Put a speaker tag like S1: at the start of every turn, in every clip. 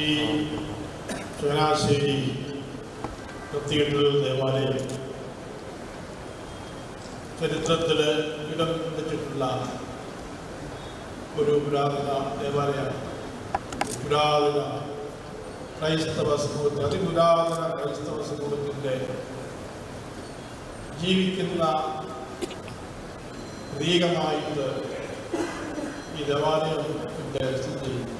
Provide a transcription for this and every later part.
S1: ഈ ചങ്ങനാശ്ശേരി കത്തീഡ്രൽ ദേവാലയം ചരിത്രത്തിൽ ഇടം വെച്ചിട്ടുള്ള ഒരു പുരാതന ദേവാലയമാണ്. പുരാതന ക്രൈസ്തവ സമൂഹത്തിൽ അതിപുരാതന ക്രൈസ്തവ സമൂഹത്തിന്റെ ജീവിക്കുന്ന പ്രതീകമായിട്ട് ഈ ദേവാലയത്തിന്റെ സ്ഥിതി ചെയ്യുന്നു.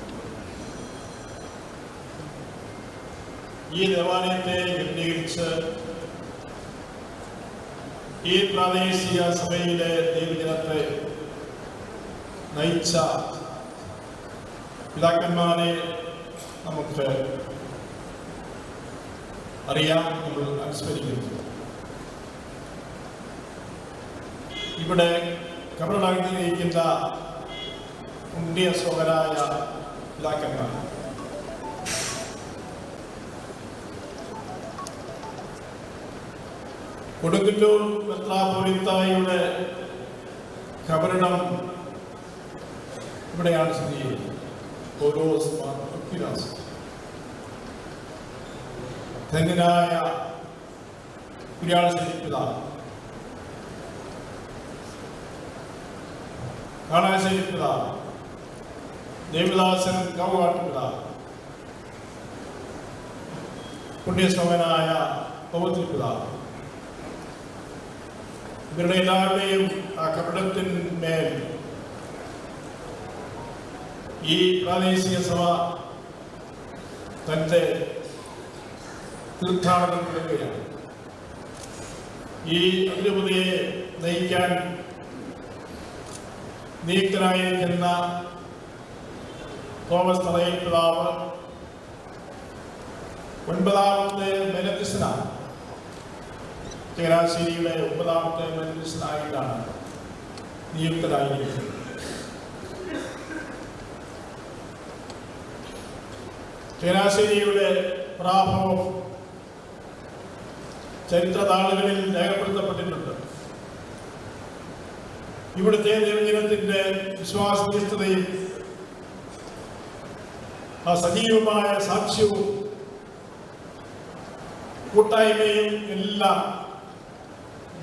S1: ഈ ദേവാലയത്തെ കേന്ദ്രീകരിച്ച് ഈ പ്രാദേശിക സഭയിലെ ദൈവജനത്തെ നയിച്ച പിതാക്കന്മാരെ നമുക്ക് അറിയാം നമ്മൾ അനുസ്മരിക്കുന്നു. ഇവിടെ കബറടങ്ങിയിരിക്കുന്ന പുണ്യ സ്വകരായ പിതാക്കന്മാർ. കൊടുങ്ങല്ലൂർ മെത്രാപൊലിത്തായുടെ കബറിടം ഇവിടെയാണ് സ്ഥിതി ചെയ്യുന്നത്. ഓരോ ധന്യനായ കുര്യാളശ്ശേരി പിതാവ്. കാളാശ്ശേരി പിതാവ്. ദേവദാസൻ കൗവാട്ട് പിതാവ്. പുണ്യശ്രവനായ പൗത്രി ഇവരുടെ എല്ലാവരുടെയും ആ കപടത്തിന്മേൽ ഈ പ്രാദേശിക സഭ തന്റെ തീർത്ഥാടനം തുടങ്ങുകയാണ് ഈ അതിരൂപതയെ നയിക്കാൻ നിയുക്തനായിരിക്കുന്ന തോമസ് തറയിൽ പിതാവ് ഒൻപതാമത്തെ മെലത്തിസനാണ് ചങ്ങനാശ്ശേരിയുടെ ഒമ്പതാമത്തെ മെലത്തിസനായിട്ടാണ് നിയുക്തരായിരിക്കുന്നത് ചങ്ങനാശ്ശേരിയുടെ പ്രാഭവം ചരിത്ര താളുകളിൽ രേഖപ്പെടുത്തപ്പെട്ടിട്ടുണ്ട്. ഇവിടുത്തെ ദൈവജനത്തിന്റെ വിശ്വാസനിഷ്ഠതയും ആ സജീവമായ സാക്ഷ്യവും കൂട്ടായ്മയും എല്ലാം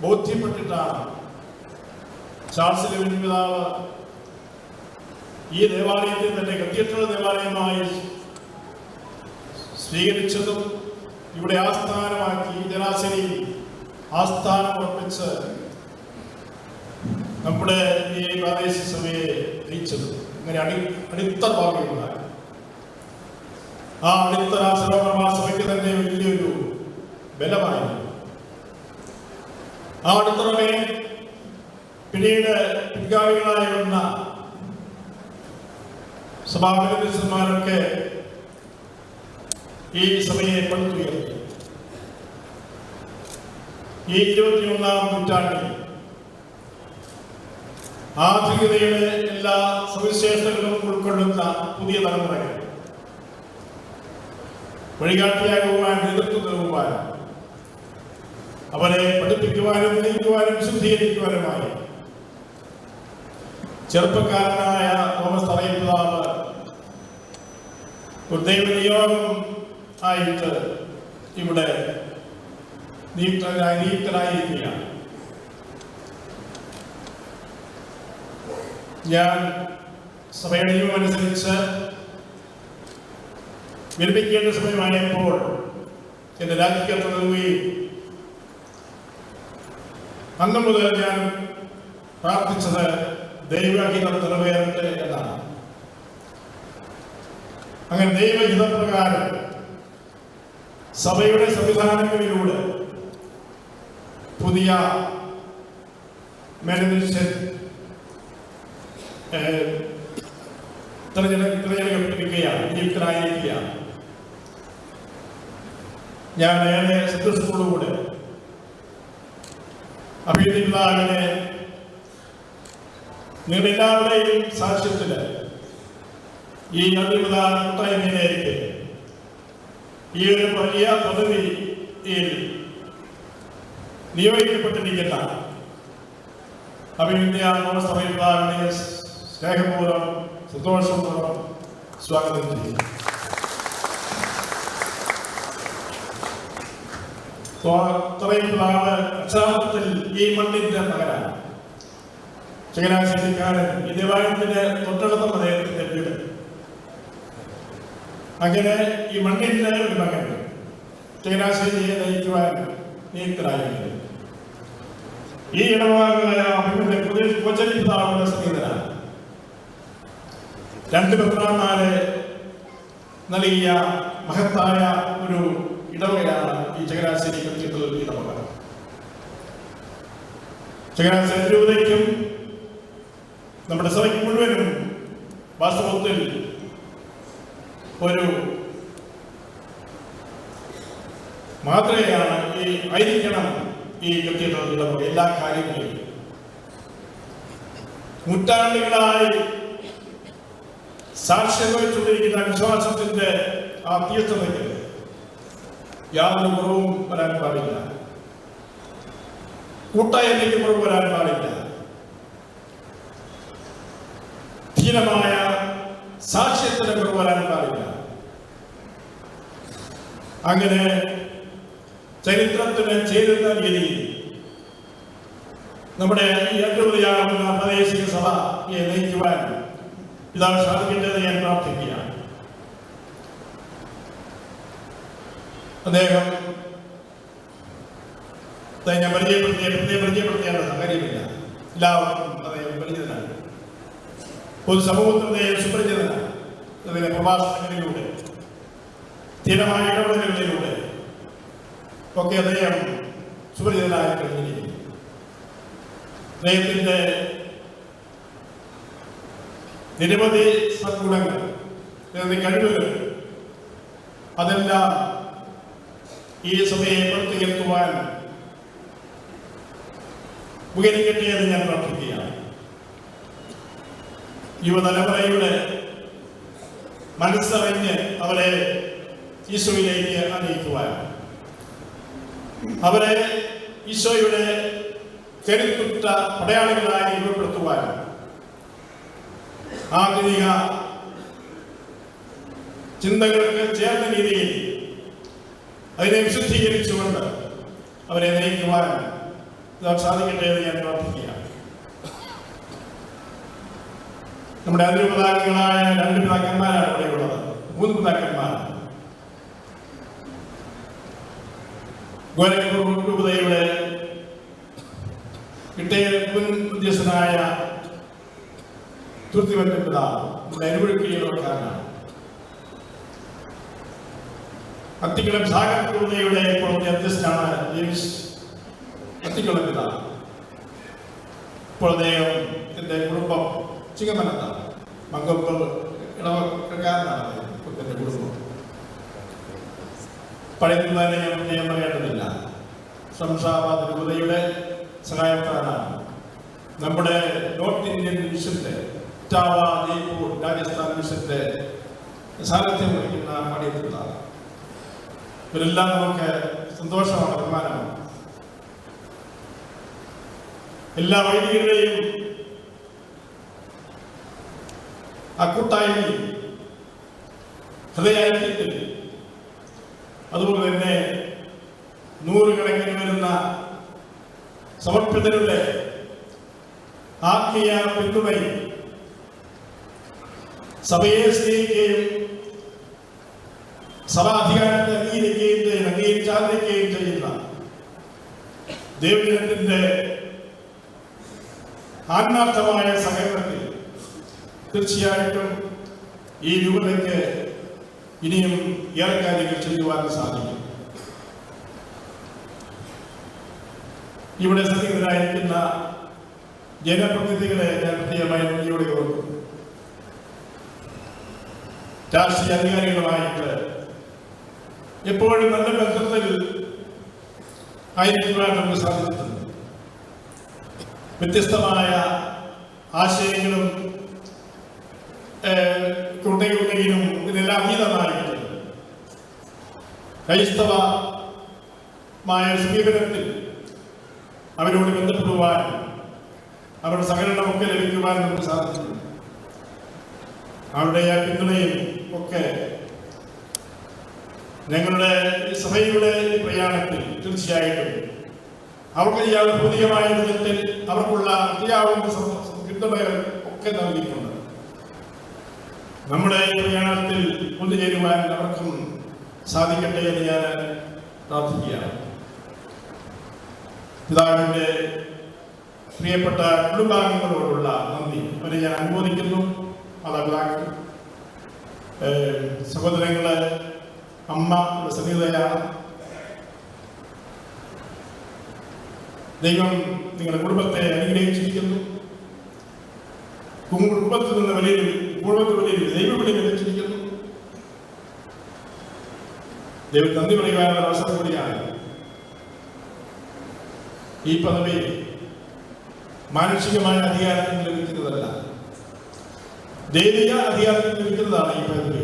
S1: ബോധ്യപ്പെട്ടിട്ടാണ് ചാൾസ് ലെവിൻ ഈ ദേവാലയത്തെ തന്നെ കത്തീഡ്രൽ ദേവാലയമായി സ്വീകരിച്ചതും ഇവിടെ ആസ്ഥാനമാക്കി ജനാശരി ആസ്ഥാനം ഉറപ്പിച്ച് നമ്മുടെ ഈ പ്രാദേശിക സഭയെ നയിച്ചത് അങ്ങനെ അടി അടിത്തറ ഭാഗ്യമുണ്ടായി ആ അടിത്തറ സർവകർമ്മ സഭയ്ക്ക് തന്നെ വലിയൊരു ബലമായി ആ അടിത്തറമേ പിന്നീട് പിൻഗാമികളായി വന്ന ഈ സഭയെ പടുത്തുയർത്തി. ഈ ഇരുപത്തിയൊന്നാം നൂറ്റാണ്ടിൽ ആധുനികതയുടെ എല്ലാ സവിശേഷതകളും ഉൾക്കൊള്ളുന്ന പുതിയ തലമുറകൾ. വഴികാട്ടിയാകുവാൻ നേതൃത്വം നൽകുവാൻ അവരെ പഠിപ്പിക്കുവാനും നയിക്കുവാനും ശുദ്ധീകരിക്കുവാനുമായി ചെറുപ്പക്കാരനായ തോമസ് തറയിപ്പിതാവ് ഒരു ദൈവനിയോഗം ആയിട്ട് ഇവിടെ നിയുക്തനായി നിയുക്തനായിരിക്കുകയാണ് ഞാൻ സഭയുടെ നിയമമനുസരിച്ച് വിരമിക്കേണ്ട സമയമായപ്പോൾ എന്റെ രാജിക്കത്ത് നൽകുകയും അന്ന് മുതൽ ഞാൻ പ്രാർത്ഥിച്ചത് ദൈവഹിതം നിറവേറട്ടെ എന്നാണ്. അങ്ങനെ ദൈവഹിതപ്രകാരം സഭയുടെ സംവിധാനങ്ങളിലൂടെ പുതിയ മെനനിഷൻ തിരഞ്ഞെടുക്കപ്പെട്ടിരിക്കുകയാണ് നിയുക്തനായിരിക്കുകയാണ്. ഞാൻ ഏറെ സന്തോഷത്തോടുകൂടെ അഭിനന്ദിക്കുന്നതിനെ നിങ്ങളുടെ എല്ലാവരുടെയും സാക്ഷ്യത്തിൽ ഈ അഭിമത കൂട്ടായ്മയിലേക്ക് ഈ ഒരു വലിയ പദവിയിൽ നിയോഗിക്കപ്പെട്ടിരിക്കുന്ന അഭിനന്ദ നമസ്തമയുടെ സ്നേഹപൂർവം സന്തോഷപൂർവം സ്വാഗതം ചെയ്യുന്നു. ത്രയപ്പിതാവ് അക്ഷരാർത്ഥത്തിൽ ഈ മണ്ണിന്റെ മകനാണ്. ചങ്ങനാശ്ശേരിക്കാരൻ ഈ ദേവാലയത്തിന്റെ തൊട്ടടുത്തുള്ള അദ്ദേഹത്തിന്റെ വീട്. അങ്ങനെ ഈ മണ്ണിന്റെ ഒരു മകൻ ചങ്ങനാശ്ശേരിയെ നയിക്കുവാൻ നിയുക്തരായിരുന്നു ഈ ഇടവാങ്ങളായ അഭിമുഖ കൊച്ചലിപ്പിതാവുടെ സംഗീതനാണ് രണ്ട് പത്രാന്മാരെ നൽകിയ മഹത്തായ ഒരു ഇടവകയാണ് ഈ ചങ്ങനാശ്ശേരി കത്തീഡ്രൽ ഇടവക ചങ്ങനാശ്ശേരി രൂപതയ്ക്കും നമ്മുടെ സഭയ്ക്ക് മുഴുവനും വാസ്തവത്തിൽ ഒരു മാതൃകയാണ് ഈ ആയിരിക്കണം ഈ കത്തീഡ്രൽ ഇടവക എല്ലാ കാര്യങ്ങളിലും. നൂറ്റാണ്ടുകളായി സാക്ഷ്യം വഹിച്ചുകൊണ്ടിരിക്കുന്ന വിശ്വാസത്തിന്റെ ആ തീർത്ഥതയ്ക്ക് യാതൊരു കുറവും വരാൻ പാടില്ല. കൂട്ടായ്മയ്ക്ക് കുറവ് വരാൻ പാടില്ല. ധീരമായ സാക്ഷ്യത്തിന് കുറവ് വരാൻ പാടില്ല. അങ്ങനെ ചരിത്രത്തിന് ചേരുന്ന രീതിയിൽ നമ്മുടെ ഈ അദ്ഭുതയാകുന്ന പ്രാദേശിക സഭയെ നയിക്കുവാൻ പിതാവ് സാധിക്കേണ്ടത് ഞാൻ പ്രാർത്ഥിക്കുകയാണ് അദ്ദേഹം ഞാൻ പരിചയപ്പെടുത്തിയ പ്രത്യേകം പരിചയപ്പെടുത്തേണ്ട കാര്യമില്ല എല്ലാവർക്കും അദ്ദേഹം പരിചിതനാണ്. പൊതുസമൂഹത്തിൽ അദ്ദേഹം സുപരിചിതനാണ്. അതിന്റെ പ്രഭാഷണങ്ങളിലൂടെ സ്ഥിരമായ ഇടപെടലുകളിലൂടെ ഒക്കെ അദ്ദേഹം സുപരിചിതനായി കഴിഞ്ഞിരിക്കുന്നു. അദ്ദേഹത്തിന്റെ നിരവധി സദ്ഗുണങ്ങൾ കഴിവുകൾ അതെല്ലാം ഈ സഭയെ പ്രവർത്തിക്കുവാൻ ഉയരം കിട്ടിയത് ഞാൻ പ്രാർത്ഥിക്കുകയാണ്. യുവതലമുറയുടെ മനസ്സറിഞ്ഞ് അവരെ ഈശോയിലേക്ക് അറിയിക്കുവാൻ. അവരെ ഈശോയുടെ കരുത്തുറ്റ പടയാളികളായി രൂപപ്പെടുത്തുവാൻ. ആധുനിക ചിന്തകൾക്ക് ചേർന്ന രീതിയിൽ അതിനെ വിശുദ്ധീകരിച്ചുകൊണ്ട് അവരെ നയിക്കുവാൻ സാധിക്കട്ടെ എന്ന് ഞാൻ പ്രാർത്ഥിക്കുകയാണ്. നമ്മുടെ അതിരുപിതാക്കളായ രണ്ട് പിതാക്കന്മാരാണ് ഇവിടെ ഉള്ളത്. മൂന്ന് പിതാക്കന്മാരാണ് ഗോരഖപൂർ രൂപതയുടെ ഇട്ടയ മുൻ ഉദ്യോഗസ്ഥനായ തൃപ്തി പറ്റുന്നതാണ് നമ്മുടെ അനുവഴുക്കിയുള്ളവർക്കാരനാണ് അത്തിക്കുളം സാഗർ രൂപതയുടെ ഇപ്പോഴത്തെ അധ്യക്ഷനാണ് ജെയിംസ് അത്തിക്കുളം പിതാവ് ഇപ്പോൾ അദ്ദേഹം എന്റെ കുടുംബം ചിങ്ങമനത്താണ്. മങ്കപ്പ് ഇളവക്കാരനാണ് എന്റെ കുടുംബം. പഴയതുപോലെ ഞാൻ ഞാൻ പറയേണ്ടതില്ല. ശംഷാബാദ് രൂപതയുടെ സഹായത്താനാണ് നമ്മുടെ നോർത്ത് ഇന്ത്യൻ മിഷന്റെ ഇറ്റാവ ജയ്പൂർ രാജസ്ഥാൻ മിഷന്റെ സാന്നിധ്യം വഹിക്കുന്ന പണിയെടുത്താണ് ഇവരെല്ലാം നമുക്ക് സന്തോഷമാണ് അഭിമാനമാണ്. എല്ലാ വൈദികരുടെയും അക്കൂട്ടായ്മയും ഹൃദയായിത്യത്തിൽ അതുപോലെ തന്നെ നൂറുകണക്കിന് വരുന്ന സമർപ്പിതരുടെ ആത്മീയ പിന്തുണയും സഭയെ സ്നേഹിക്കുകയും സഭാധികാരത്തെ അംഗീകരിക്കുകയും ചെയ്യുന്ന അംഗീകരിച്ചാദരിക്കുകയും ചെയ്യുന്ന ദൈവജനത്തിന്റെ ആത്മാർത്ഥമായ സഹകരണത്തിൽ തീർച്ചയായിട്ടും ഈ രൂപതയ്ക്ക് ഇനിയും ഏറെ കാര്യങ്ങൾ ചെയ്യുവാൻ സാധിക്കും. ഇവിടെ സന്നിഹിതരായിരിക്കുന്ന ജനപ്രതിനിധികളെ ഞാൻ പ്രത്യേകമായി നന്ദിയോടെ ഓർക്കുന്നു. രാഷ്ട്രീയ അധികാരികളുമായിട്ട് എപ്പോഴും നല്ല ബന്ധത്തിൽ ആയിരിക്കുവാൻ നമുക്ക് സാധിച്ചിട്ടുണ്ട്. വ്യത്യസ്തമായ ആശയങ്ങളും ഉണ്ടെങ്കിലും ഇതെല്ലാം അതീതമായിട്ട് ക്രൈസ്തവമായ സമീപനത്തിൽ അവരോട് ബന്ധപ്പെടുവാൻ അവരുടെ സഹകരണമൊക്കെ ലഭിക്കുവാൻ നമുക്ക് സാധിച്ചിട്ടുണ്ട്. അവരുടെ ആ പിന്തുണയും ഒക്കെ ഞങ്ങളുടെ സഭയുടെ പ്രയാണത്തിൽ തീർച്ചയായിട്ടും അവർക്ക് ഈ ഭൗതികമായ വിധത്തിൽ അവർക്കുള്ള അറിയാവുന്ന ഒക്കെ നൽകിയിട്ടുണ്ട്. നമ്മുടെ പ്രയാണത്തിൽ ഒന്നുചേരുവാൻ അവർക്കും സാധിക്കട്ടെ എന്ന് ഞാൻ പ്രാർത്ഥിക്കുകയാണ്. പിതാവിന്റെ പ്രിയപ്പെട്ട കുടുംബാംഗങ്ങളോടുള്ള നന്ദി. അവരെ ഞാൻ അനുമോദിക്കുന്നു. മാതാപിതാക്കൾ സഹോദരങ്ങൾ അമ്മ ഇവിടെ സന്നിഹിതയാണ് ദൈവം നിങ്ങളുടെ കുടുംബത്തെ അനുഗ്രഹിച്ചിരിക്കുന്നു കുടുംബത്തിൽ നിന്ന് വലിയൊരു കുടുംബത്തിൽ വലിയൊരു ദൈവവിളി ലഭിച്ചിരിക്കുന്നു ദൈവം നന്ദി പറയുവാനുള്ള അവസരം കൂടിയാണ്. ഈ പദവി മാനുഷികമായ അധികാരത്തിൽ ലഭിക്കുന്നതല്ല. ദൈവിക അധികാരത്തിൽ ലഭിക്കുന്നതാണ് ഈ പദവി.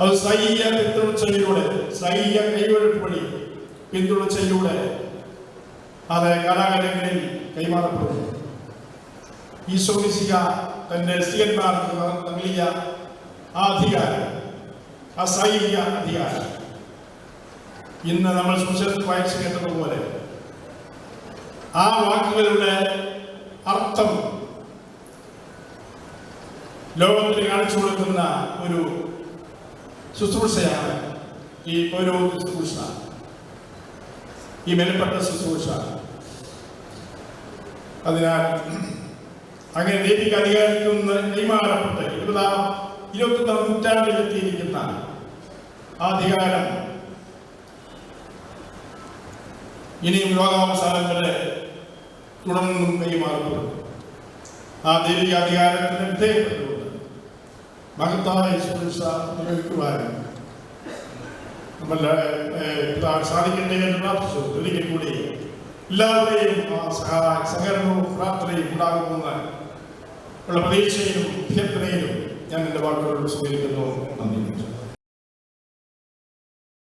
S1: അത് സൈയ പിന്തുണച്ചയിലൂടെ സൈയ കൈവഴുപ്പ് വഴി പിന്തുണച്ചയിലൂടെ അത് കലാകാരങ്ങളിൽ കൈമാറപ്പെടുന്നു. ഈ ശോഭിസിക തന്റെ സ്ത്രീയന്മാർക്ക് നൽകിയ ആ അധികാരം ആ സൈനിക അധികാരം. ഇന്ന് നമ്മൾ സുശേഷം വായിച്ചു കേട്ടതുപോലെ ആ വാക്കുകളുടെ അർത്ഥം ലോകത്തിന് കാണിച്ചു കൊടുക്കുന്ന ഒരു ശുശ്രൂഷയാണ് ഈ ഓരോ ശുശ്രൂഷ. ഈ മെനപ്പെട്ട ശുശ്രൂഷ. അതിനാൽ അങ്ങനെ ദൈവിക അധികാരത്തിൽ നിന്ന് കൈമാറപ്പെട്ട്. ഇരുപതാം ഇരുപത്തൊന്നാം നൂറ്റാണ്ടിൽ എത്തിയിരിക്കുന്ന ആ അധികാരം ഇനിയും ലോകാവസാനങ്ങളെ തുടർന്നും കൈമാറപ്പെടും ആ ദൈവിക അധികാരത്തിന് വിധേയപ്പെട്ടുകൊണ്ട് മഹത്തായ ശുശ്രൂഷ നിർവഹിക്കുവാനും നമ്മളെ സാധിക്കട്ടെ എന്ന് പ്രാർത്ഥിച്ചു. ഒരിക്കൽ കൂടി എല്ലാവരെയും സഹകരണവും പ്രാർത്ഥനയും ഉണ്ടാകുമെന്ന് ഉള്ള പ്രതീക്ഷയിലും അഭ്യർത്ഥനയിലും ഞാൻ എന്റെ വാക്കുകൾ സ്വീകരിക്കുന്നു. നന്ദി.